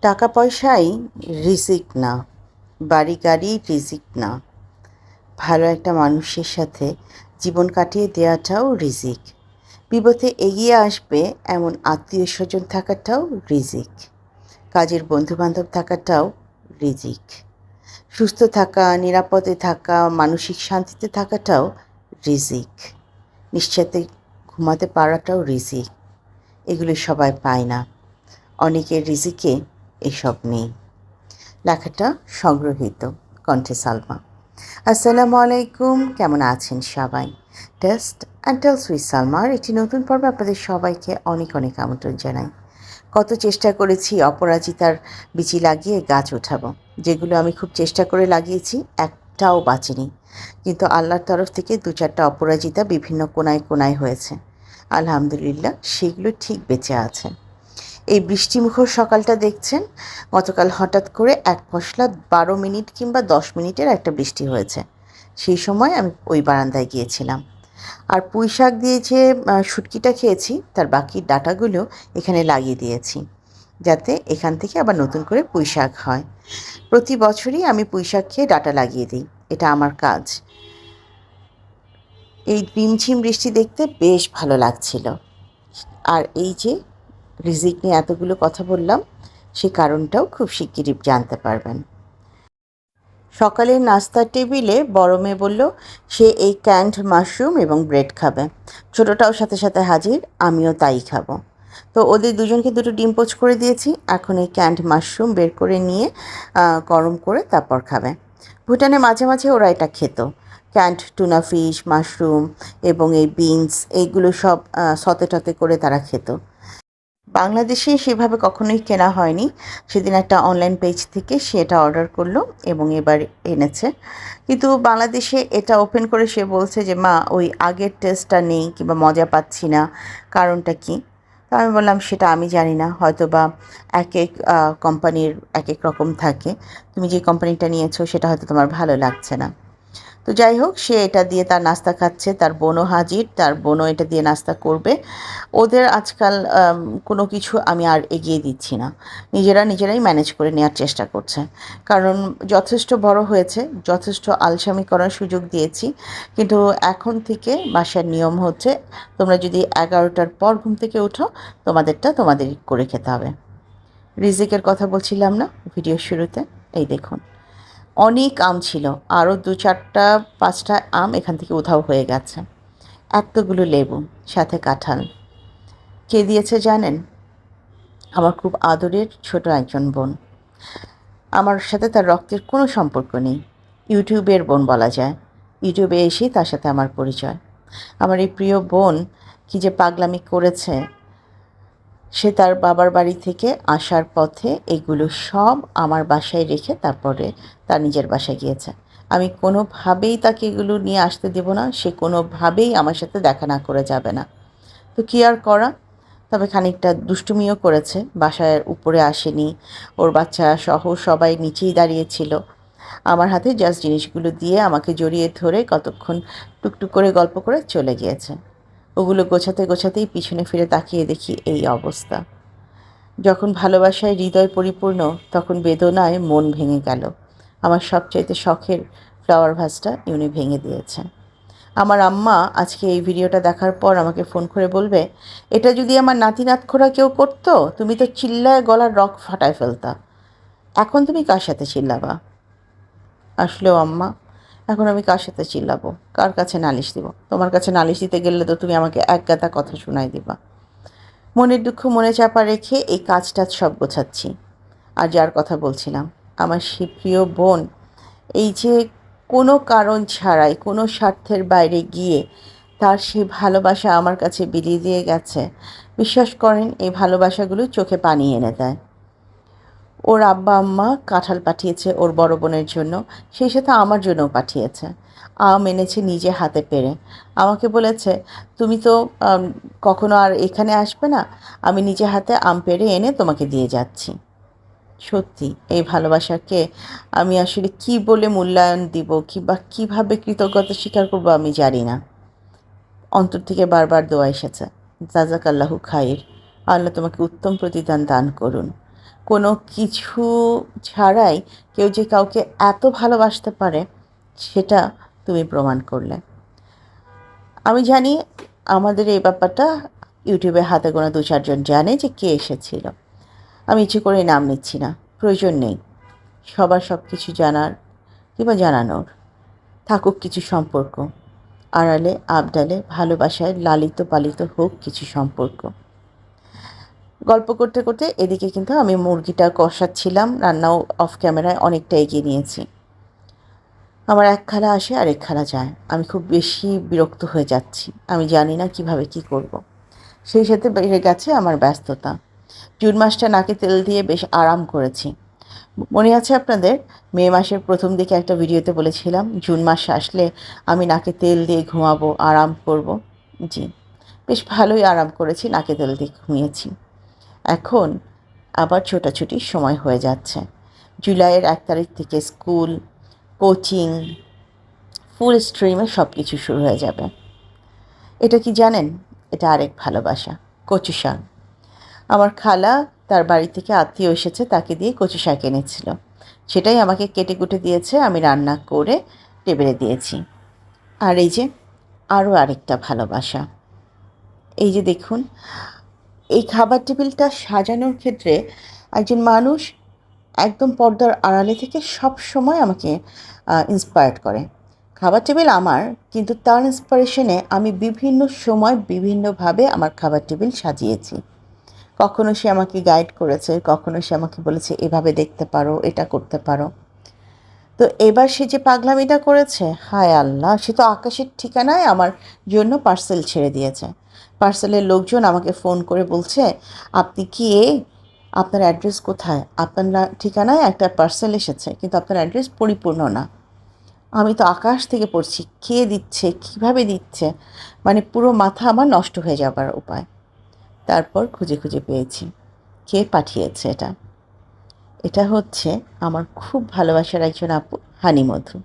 টাকা পয়সাই রিজিক না বাড়ি গাড়ি রিজিক না। ভালো একটা মানুষের সাথে জীবন কাটিয়ে দেওয়াটাও রিজিক। বিপথে এগিয়ে আসবে এমন আত্মীয় স্বজন থাকাটাও রিজিক। কাজের বন্ধুবান্ধব থাকাটাও রিজিক। সুস্থ থাকা, নিরাপদে থাকা, মানসিক শান্তিতে থাকাটাও রিজিক। নিশ্চিতে ঘুমাতে পারাটাও রিজিক। এগুলো সবাই পায় না। অনেকের রিজিকে এসব নেই। লেখাটা সংগ্রহীত, কণ্ঠে সালমা। আসসালামু আলাইকুম, কেমন আছেন সবাই? টেস্ট অ্যান্ড টেলস উইথ সালমার একটি নতুন পর্বে আপনাদের সবাইকে অনেক অনেক আমন্ত্রণ জানাই। কত চেষ্টা করেছি অপরাজিতার বিচি লাগিয়ে গাছ ওঠাবো, যেগুলো আমি খুব চেষ্টা করে লাগিয়েছি, একটাও বাঁচেনি। কিন্তু আল্লাহর তরফ থেকে দু চারটা অপরাজিতা বিভিন্ন কোনায় কোনায় হয়েছে। আলহামদুলিল্লাহ, সেগুলো ঠিক বেঁচে আছে। এই বৃষ্টিমুখর সকালটা দেখছেন? গতকাল হঠাৎ করে এক পশলা বারো মিনিট কিংবা দশ মিনিটের একটা বৃষ্টি হয়েছে। সেই সময় আমি ওই বারান্দায় গিয়েছিলাম। আর পুঁই শাক দিয়ে যে শুটকিটা খেয়েছি, তার বাকি ডাটাগুলো এখানে লাগিয়ে দিয়েছি। যাতে এখান থেকে আবার নতুন করে পুঁই শাক হয়। প্রতি বছরই আমি পুঁই শাক খেয়ে ডাটা লাগিয়ে দিই। এটা আমার কাজ। এই রিমঝিম বৃষ্টি দেখতে বেশ ভালো লাগছিল। আর এই যে রিজিক নিয়ে এতগুলো কথা বললাম, সে কারণটাও খুব শিগগিরই জানতে পারবেন। সকালের নাস্তার টেবিলে বড় মেয়ে বলল, সে এই ক্যান্ড মাশরুম এবং ব্রেড খাবে। ছোটোটাও সাথে সাথে হাজির, আমিও তাই খাব। তো ওদের দুজনকে দুটো ডিম পোচ করে দিয়েছি, এখন এই ক্যান্ড মাশরুম বের করে নিয়ে গরম করে তারপর খাবে। ভুটানে মাঝে মাঝে ওরা এটা খেত। ক্যান্ড টুনা ফিশ মাশরুম এবং এই বিনস এইগুলো সব সতে টতে করে তারা খেত। বাংলাদেশে সেভাবে কখনোই কেনা হয়নি। সেদিন একটা অনলাইন পেজ থেকে সে এটা অর্ডার করল এবং এবার এনেছে। কিন্তু বাংলাদেশে এটা ওপেন করে সে বলছে যে, মা, ওই আগের টেস্টটা নেই কিংবা মজা পাচ্ছি না। কারণটা কি? তা আমি বললাম, সেটা আমি জানি না। হয়তো বা এক এক কোম্পানির এক এক রকম থাকে। তুমি যে কোম্পানিটা নিয়েছো, সেটা হয়তো তোমার ভালো লাগছে না। তো যাই হোক, সে এটা দিয়ে তার নাস্তা খাচ্ছে, তার বোনও হাজির, তার বোনও এটা দিয়ে নাস্তা করবে। ওদের আজকাল কোনো কিছু আমি আর এগিয়ে দিচ্ছি না। নিজেরা নিজেরাই ম্যানেজ করে নেওয়ার চেষ্টা করছে। কারণ যথেষ্ট বড় হয়েছে, যথেষ্ট আলসামি করার সুযোগ দিয়েছি। কিন্তু এখন থেকে বাসার নিয়ম হচ্ছে, তোমরা যদি এগারোটার পর ঘুম থেকে ওঠো তোমাদেরটা তোমাদের করে খেতে হবে। রিজিকের কথা বলছিলাম না ভিডিও শুরুতে, এই দেখুন। অনেক আম ছিল। আরও দু চারটা, পাঁচটা আম এখান থেকে উধাও হয়ে গেছে। এতগুলো লেবু, সাথে কাঁঠাল। কে দিয়েছে জানেন? আমার খুব আদরের ছোট একজন বোন। আমার সাথে তার রক্তের কোনো সম্পর্ক নেই। ইউটিউবের বোন বলা যায়। ইউটিউবে এসেই তার সাথে আমার পরিচয়। আমার এই প্রিয় বোন কী যে পাগলামি করেছে সে তার বাবার বাড়ি থেকে আসার পথে এগুলো সব আমার বাসায় রেখে তারপরে তার নিজের বাসায় গিয়েছে। আমি কোনোভাবেই তাকে এগুলো নিয়ে আসতে দেবো না, সে কোনোভাবেই আমার সাথে দেখা না করে যাবে না। তো কী আর করা? তবে খানিকটা দুষ্টুমিও করেছে, বাসায় উপরে আসেনি। ওর বাচ্চা সহ সবাই নিচেই দাঁড়িয়েছিল আমার হাতে জাস্ট জিনিসগুলো দিয়ে আমাকে জড়িয়ে ধরে কতক্ষণ টুকটুক করে গল্প করে চলে গিয়েছে। ওগুলো গোছাতে গোছাতেই পিছনে ফিরে তাকিয়ে দেখি এই অবস্থা। যখন ভালোবাসায় হৃদয় পরিপূর্ণ, তখন বেদনায় মন ভেঙে গেল। আমার সবচাইতে শখের ফ্লাওয়ার ভাসটা ইউনি ভেঙে দিয়েছে। আমার আম্মা আজকে এই ভিডিওটা দেখার পর আমাকে ফোন করে বলবে, এটা যদি আমার নাতি নাতখোরা কেউ করতো, তুমি তো চিল্লায় গলার রক ফাটায় ফেলতা। এখন তুমি কার সাথে চিল্লাবা? আসলেও আম্মা এখন আমি কার সাথে চিল্লাবো? কার কাছে নালিশ দিব? তোমার কাছে নালিশ দিতে গেলে তো তুমি আমাকে এক গাদা কথা শোনাই দিবা। মনের দুঃখ মনে চাপা রেখে এই কাজটা সব গোছাচ্ছি। আর যার কথা বলছিলাম, আমার সে প্রিয় বোন, এই যে কোনো কারণ ছাড়াই, কোনো স্বার্থের বাইরে গিয়ে তার সে ভালোবাসা আমার কাছে বিলিয়ে দিয়ে গেছে, বিশ্বাস করেন, এই ভালোবাসাগুলো চোখে পানি এনে দেয়। ওর আব্বা আম্মা কাঁঠাল পাঠিয়েছে ওর বড় বোনের জন্য, সেই সাথে আমার জন্যও পাঠিয়েছে। আম এনেছে নিজে হাতে পেরে। আমাকে বলেছে, তুমি তো কখনো আর এখানে আসবে না। আমি নিজে হাতে আম পেরে এনে তোমাকে দিয়ে যাচ্ছি। সত্যি, এই ভালোবাসাকে আমি আসলে কি বলে মূল্যায়ন দিব কিংবা কীভাবে কৃতজ্ঞতা স্বীকার করব আমি জানি না। অন্তর থেকে বারবার দোয়া এসেছে জাজাক আল্লাহু খাইর। আল্লাহ তোমাকে উত্তম প্রতিদান দান করুন। কোনো কিছু ছাড়াই কেউ যে কাউকে এত ভালোবাসতে পারে, সেটা তুমি প্রমাণ করলে। আমি জানি আমাদের এই ব্যাপারটা ইউটিউবে হাতে গোনা দু চারজন জানে যে কে এসেছিল। আমি ইচ্ছে করে নাম নিচ্ছি না, প্রয়োজন নেই। সবার সব কিছু জানার কিংবা জানানোর থাকুক কিছু সম্পর্ক। আড়ালে, আবডালে, ভালোবাসায় লালিত পালিত হোক কিছু সম্পর্ক। গল্প করতে করতে এদিকে কিন্তু আমি মুরগিটা কষাচ্ছিলাম, রান্নাও অফ ক্যামেরায় অনেকটা এগিয়ে নিয়েছি। আমার এক খালা আসে আর এক খালা যায়। আমি খুব বেশি বিরক্ত হয়ে যাচ্ছি। আমি জানি না কীভাবে কি করব। সেই সাথে বেড়ে গেছে আমার ব্যস্ততা। জুন মাসটা নাকে তেল দিয়ে বেশ আরাম করেছি। মনে আছে আপনাদের? মে মাসের প্রথম দিকে একটা ভিডিওতে বলেছিলাম, জুন মাস আসলে আমি নাকে তেল দিয়ে ঘুমাবো, আরাম করব। জি, বেশ ভালোই আরাম করেছি, নাকে তেল দিয়ে ঘুমিয়েছি। এখন আবার ছোটাছুটির সময় হয়ে যাচ্ছে। জুলাইয়ের এক তারিখ থেকে স্কুল, কোচিং, ফুল স্ট্রিমে সব কিছু শুরু হয়ে যাবে। এটা কি জানেন? এটা আরেক ভালোবাসা, কচু শাক। আমার খালা তার বাড়ি থেকে আত্মীয় এসেছে, তাকে দিয়ে কচু শাক এনেছিল। সেটাই আমাকে কেটে কুটে দিয়েছে, আমি রান্না করে টেবিলে দিয়েছি। আর এই যে আরও আরেকটা ভালোবাসা। এই যে দেখুন এই খাবার টেবিলটা সাজানোর ক্ষেত্রে একজন মানুষ একদম পর্দার আড়ালে থেকে সব সময় আমাকে ইন্সপায়ার্ড করে। খাবার টেবিল আমার, কিন্তু তার ইন্সপিরেশনে আমি বিভিন্ন সময় বিভিন্নভাবে আমার খাবার টেবিল সাজিয়েছি। কখনো সে আমাকে গাইড করেছে, কখনো সে আমাকে বলেছে, এভাবে দেখতে পারো, এটা করতে পারো। তো এবার সে যে পাগলামিটা করেছে, হায় আল্লাহ, সে তো আকাশের ঠিকানায় আমার জন্য পার্সেল ছেড়ে দিয়েছে। পার্সেলের লোকজন আমাকে ফোন করে বলছে, আপনি কি এ, আপনার অ্যাড্রেস কোথায়? আপনার ঠিকানায় একটা পার্সেল এসেছে, কিন্তু আপনার অ্যাড্রেস পরিপূর্ণ না। আমি তো আকাশ থেকে পড়ছি, কে দিচ্ছে, কীভাবে দিচ্ছে? মানে পুরো মাথা আমার নষ্ট হয়ে যাবার উপায়। তারপর খুঁজে খুঁজে পেয়েছি, কে পাঠিয়েছে এটা। এটা হচ্ছে আমার খুব ভালোবাসার একজন আপু হানিমধু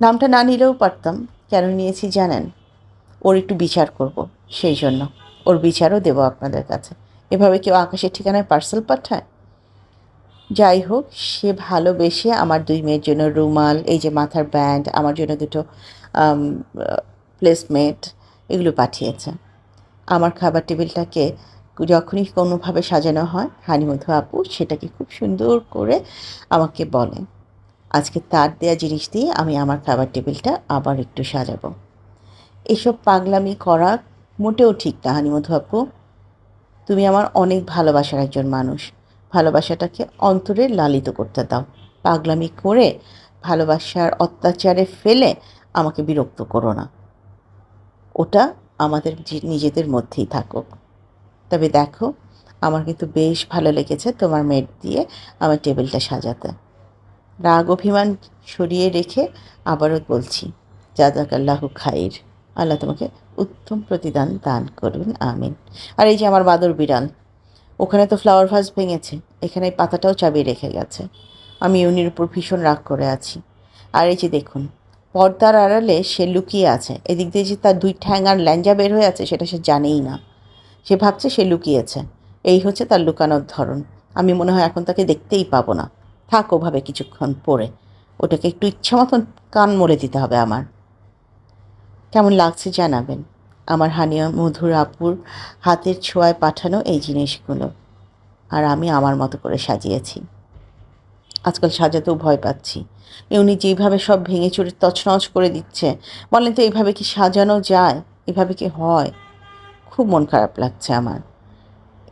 নামটা না নিলেও পারতাম, কেন নিয়েছি জানেন? ওর একটু বিচার করব। সেই জন্য ওর বিচারও দেবো আপনাদের কাছে। এভাবে কেউ আকাশের ঠিকানায় পার্সেল পাঠায়? যাই হোক, সে ভালোবেসে আমার দুই মেয়ের জন্য রুমাল, এই যে মাথার ব্যান্ড আমার জন্য দুটো প্লেসমেট এগুলো পাঠিয়েছে। আমার খাবার টেবিলটাকে যখনই কোনোভাবে সাজানো হয় হানিমধু আপু সেটাকে খুব সুন্দর করে আমাকে বলে আজকে তার দেয়া জিনিস দিয়ে আমি আমার খাবার টেবিলটা আবার একটু সাজাবো। এসব পাগলামি করা মোটেও ঠিক না হানিমধু তুমি আমার অনেক ভালোবাসার একজন মানুষ। ভালোবাসাটাকে অন্তরে লালিত করতে দাও। পাগলামি করে ভালোবাসার অত্যাচারে ফেলে আমাকে বিরক্ত করো না। ওটা আমাদের নিজেদের মধ্যেই থাকুক। তবে দেখো, আমার কিন্তু বেশ ভালো লেগেছে তোমার মেট দিয়ে আমার টেবিলটা সাজাতে। রাগ অভিমান সরিয়ে রেখে আবারও বলছি, যা জাজাকাল্লাহু খাইর। আল্লাহ তোমাকে উত্তম প্রতিদান দান করুন, আমিন। আর এই যে আমার বাদর বিড়াল, ওখানে তো ফ্লাওয়ার ভাস ভেঙেছে, এখানে পাতাটাও চাবিয়ে রেখে গেছে। আমি ইউনির উপর ভীষণ রাগ করে আছি। আর এই যে দেখুন, পর্দার আড়ালে সে লুকিয়ে আছে। এদিক দিয়ে যে তার দুই ঠ্যাং আর ল্যাঞ্জা বের হয়ে আছে, সেটা সে জানেই না। সে ভাবছে সে লুকিয়েছে। এই হচ্ছে তার লুকানোর ধরন। আমি মনে হয় এখন তাকে দেখতেই পাবো না। থাক ওভাবে কিছুক্ষণ পরে। ওটাকে একটু ইচ্ছা মতন কান মরে দিতে হবে আমার। কেমন লাগছে জানাবেন। আমার হানিয়া মধুর আপুর হাতের ছোঁয়ায় পাঠানো এই জিনিসগুলো। আর আমি আমার মতো করে সাজিয়েছি। আজকাল সাজাতেও ভয় পাচ্ছি। উনি যেইভাবে সব ভেঙে চুরে তছনছ করে দিচ্ছে, বলেন তো এইভাবে কি সাজানো যায়? এভাবে কি হয়? খুব মন খারাপ লাগছে আমার।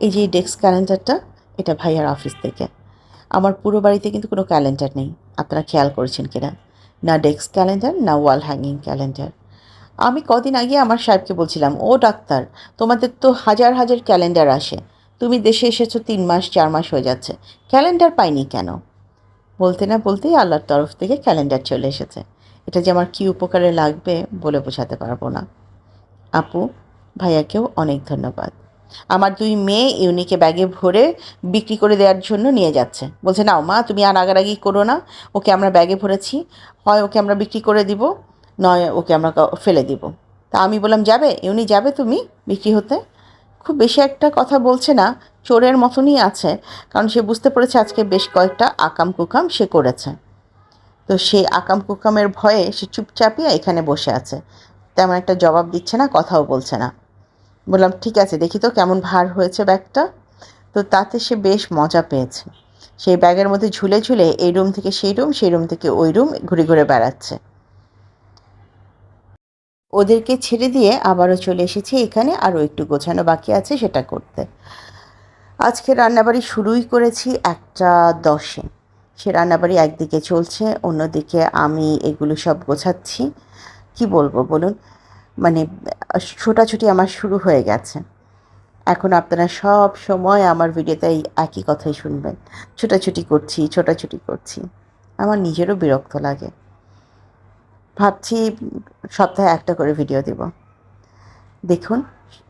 এই যে ডেস্ক ক্যালেন্ডারটা, এটা ভাইয়ার অফিস থেকে। আমার পুরো বাড়িতে কিন্তু কোনো ক্যালেন্ডার নেই। আপনারা খেয়াল করেছেন কিনা? না ডেস্ক ক্যালেন্ডার, না ওয়াল হ্যাঙ্গিং ক্যালেন্ডার। আমি কদিন আগে আমার সাহেবকে বলছিলাম, ও ডাক্তার, তোমাদের তো হাজার হাজার ক্যালেন্ডার আসে। তুমি দেশে এসেছ তিন মাস, চার মাস হয়ে যাচ্ছে। ক্যালেন্ডার পাইনি কেন? বলতে না বলতেই আল্লাহর তরফ থেকে ক্যালেন্ডার চলে এসেছে। এটা যে আমার কী উপকারে লাগবে বলে বোঝাতে পারব না। আপু, ভাইয়াকেও অনেক ধন্যবাদ। আমার দুই মেয়ে ইউনিকে ব্যাগে ভরে বিক্রি করে দেওয়ার জন্য নিয়ে যাচ্ছে। বলছে, নাও মা, তুমি আর আগারাগি করো না। ওকে আমরা ব্যাগে ভরেছি। হয় ওকে আমরা বিক্রি করে দিব। নয়, ওকে আমরা ফেলে দিব। তা আমি বললাম, যাবে? ইউনি যাবে তুমি বিক্রি হতে? খুব বেশি একটা কথা বলছে না, চোরের মতনই আছে, কারণ সে বুঝতে পেরেছে আজকে বেশ কয়েকটা আকাম কুকাম সে করেছে। তো সেই আকাম কুকামের ভয়ে সে চুপচাপই এখানে বসে আছে। তেমন একটা জবাব দিচ্ছে না, কথাও বলছে না। বললাম, ঠিক আছে, দেখি তো কেমন ভার হয়েছে ব্যাগটা। তো তাতে সে বেশ মজা পেয়েছে। সেই ব্যাগের মধ্যে ঝুলে ঝুলে এই রুম থেকে সেই রুম সেই রুম থেকে ওই রুম ঘুরে ঘুরে বেড়াচ্ছে। ওদেরকে ছেড়ে দিয়ে আবারও চলে এসেছি। এখানে আরও একটু গোছানো বাকি আছে সেটা করতে। আজকে রান্নাবাড়ি শুরুই করেছি একটা দশে। সে রান্নাবাড়ি একদিকে চলছে, অন্যদিকে আমি এগুলো সব গোছাচ্ছি। কি বলব বলুন? মানে ছোটাছুটি আমার শুরু হয়ে গেছে। এখন আপনারা সব সময় আমার ভিডিওতে একই কথাই শুনবেন। ছোটাছুটি করছি ছোটাছুটি করছি। আমার নিজেরও বিরক্ত লাগে। ভাবছি সপ্তাহে একটা করে ভিডিও দেব। দেখুন,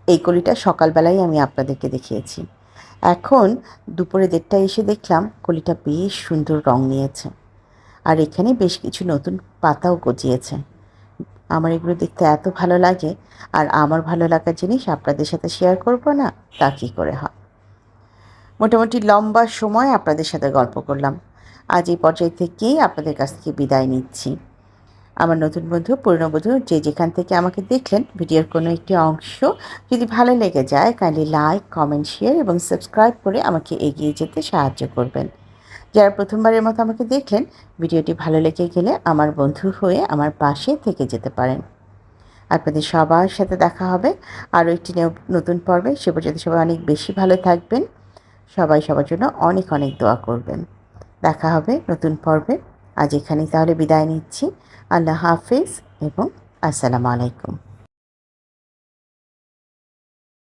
এই কলিটা সকালবেলায় আমি আপনাদেরকে দেখিয়েছি। এখন দুপুরে দেড়টায় এসে দেখলাম কলিটা বেশ সুন্দর রং নিয়েছে। আর এখানে বেশ কিছু নতুন পাতাও গজিয়েছে। আমার এগুলো দেখতে এত ভালো লাগে, আর আমার ভালো লাগার জিনিস আপনাদের সাথে শেয়ার করব না, তা কী করে হয়? মোটামুটি লম্বা সময় আপনাদের সাথে গল্প করলাম। আজ এই পর্যায় থেকেই আপনাদের কাছ থেকে বিদায় নিচ্ছি। আমার নতুন বন্ধু, পুরনো বন্ধু যে যেখান থেকে আমাকে দেখলেন, ভিডিওর কোনো একটি অংশ যদি ভালো লেগে যায় কাইন্ডলি লাইক কমেন্ট শেয়ার এবং সাবস্ক্রাইব করে আমাকে এগিয়ে যেতে সাহায্য করবেন। যারা প্রথমবারের মতো আমাকে দেখলেন, ভিডিওটি ভালো লেগে গেলে আমার বন্ধু হয়ে আমার পাশে থেকে যেতে পারেন। আপনাদের সবার সাথে দেখা হবে আরও একটি নতুন পর্বে। সে পর্যন্ত সবাই অনেক বেশি ভালো থাকবেন। সবাই সবার জন্য অনেক অনেক দোয়া করবেন। দেখা হবে নতুন পর্বে। আজ এখানেই তাহলে বিদায় নিচ্ছি। আল্লাহ হাফিজ এবং আসসালামু আলাইকুম